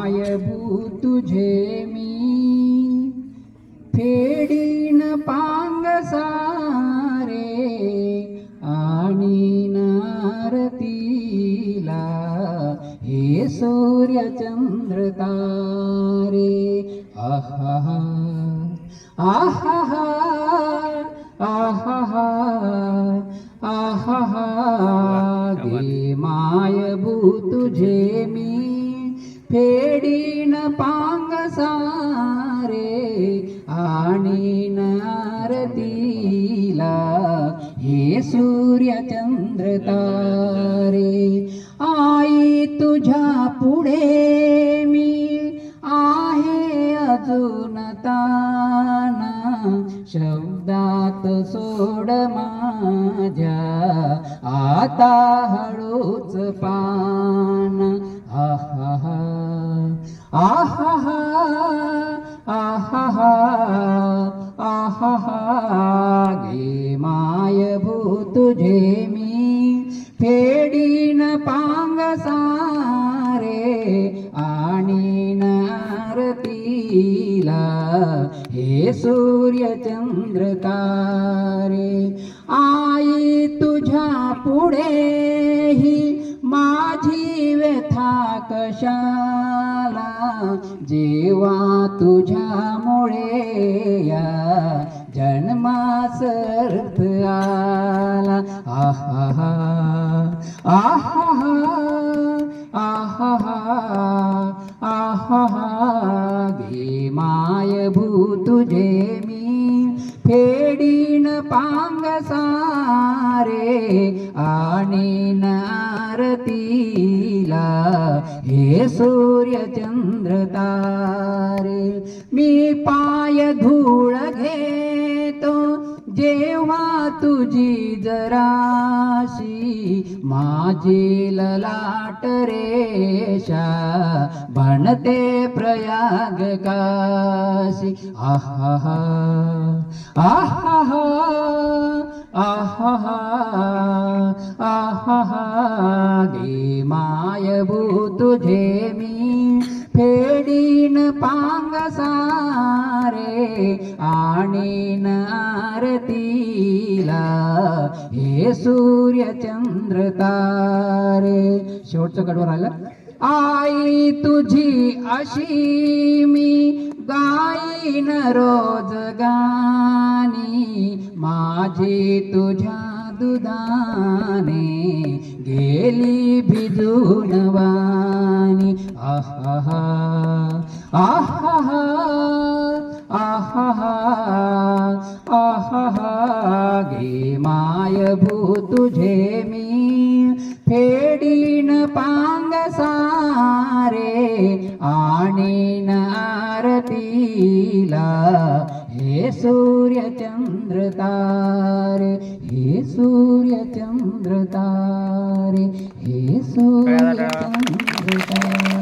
मायभू तुझे मी. फेडीन पांग सारे आणि नारतीला. हे सूर्य चंद्र तारे. आहा आहा आहा आहा गे मायभू तुझे मी. फेडीन पांग सारे आणि नारतीला हे सूर्य चंद्र तारे आई तुझ्या पुढे मी आहे अजून ताना शब्दात सोड माझ्या आता हळूच पान आहा आहा आहा गे मायभू तुझे मी फेडी हे सूर्य चंद्र तारे आई तुझ्या पुढेही माझी व्यथा कशाला? जेव्हा तुझ्यामुळे या जन्मास अर्थ आला. आहा आहा आहा गे तुझे मी फेडीन पांग सारे आणि नारतीला हे सूर्यचंद्र तारे. मी पाय धूळ घे जेव्हा तुझी जराशी माझी ललाट रेषा बनते प्रयाग काशी। आहा आहा आहा आहा गे तुझे मी पांग सारे आणि नारतीला हे सूर्य चंद्र तारे. शेवटचं कडवर आलं. आई तुझी अशी मी गाईन रोज गाणी. माझी तुझ्या दुदाने गेली भिजून वाणी. आहा आहा आहा आहा गे मायभू तुझे मी फेडीन पांग सारे आणीन आरतीला हे सूर्य चंद्र तारे हे सूर्य चंद्र तारे हे सूर्यचंद्र तारे